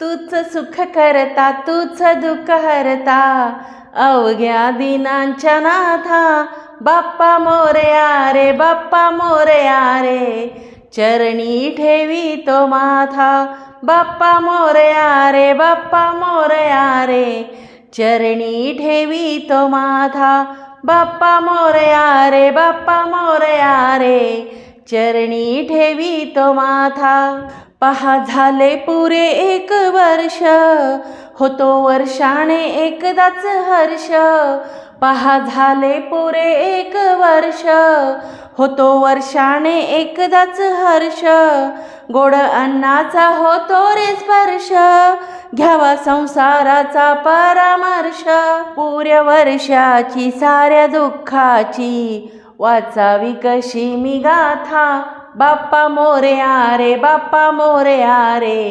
तूच सुख करता तूच दुःख हरता. अवघ्या दिनांच्या नाथा बाप्पा मोरया रे बाप्पा मोरया रे चरणी ठेवी तो माथा बाप्पा मोरया रे बाप्पा मोरया रे चरणी ठेवी तो माथा बाप्पा मोरया रे बाप्पा मोरया रे चरणी ठेवी तो माथा. पहा झाले पुरे एक वर्ष. होतो वर्षाने एकदाच हर्ष. पहा झाले पुरे एक वर्ष. होतो वर्षाने एकदाच हर्ष. गोड अन्नाचा होतो रे स्पर्श. घ्यावा संसाराचा परामर्श. पुऱ्या वर्षाची साऱ्या दुःखाची. वाचावी कशी मी गाथा. बाप्पा मोरे रे बाप्पा मोरे रे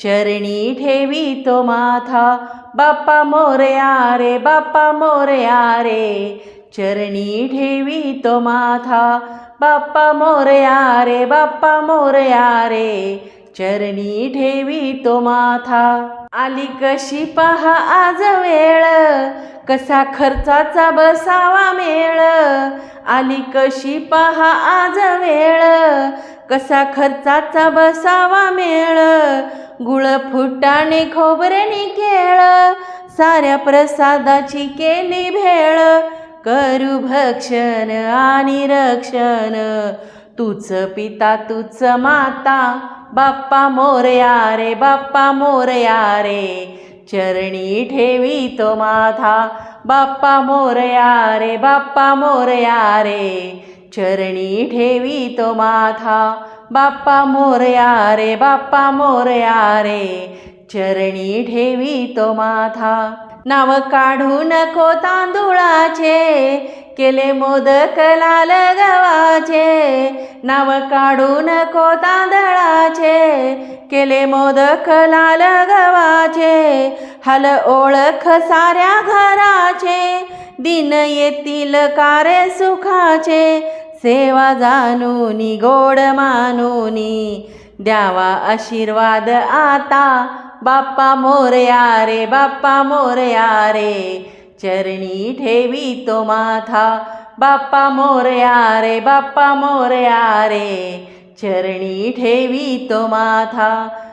चरणी ठेवी तो माथा. बाप्पा मोरे रे बाप्पा मोरे रे चरणी ठेवी तो माथा. बाप्पा मोरे रे बाप्पा मोरे रे चरणी ठेवी तो माथा. आली कशी पहा आज वेळ कसा खर्चाचा बसावा मेळ? आली कशी पहा आज वेळ? कसा खर्चाचा बसावा मेळ? गुळ फुटाने खोबऱ्याने केळ? साऱ्या प्रसादाची केली भेळ? करू भक्षण आणि रक्षण. तूच पिता तूच माता बाप्पा मोरया रे बाप्पा मोरया रे. चरणी ठेवी तो माथा बाप्पा मोरया रे बाप्पा मोरया रे. चरणी ठेवी तो माथा बाप्पा मोरया रे बाप्पा मोरया रे. चरणी ठेवी तो माथा नाव काढू नको तांदुळाचे केले मोदक लाल गव्हाचे. नाव काढू नको तांदळाचे केले मोदक लाल गव्हाचे. हल ओळख साऱ्या घराचे दिन येतील कारे सुखाचे. सेवा जाणूनी गोड मानूनी द्यावा आशीर्वाद आता. बाप्पा मोरया रे बाप्पा मोरया रे चरणी ठेवी तो माथा. बाप्पा मोरया रे बाप्पा मोरया रे चरणी ठेवी तो माथा.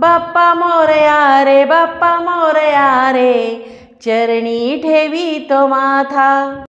बाप्पा मोरया रे बाप्पा मोरया रे चरणी ठेवी तो माथा.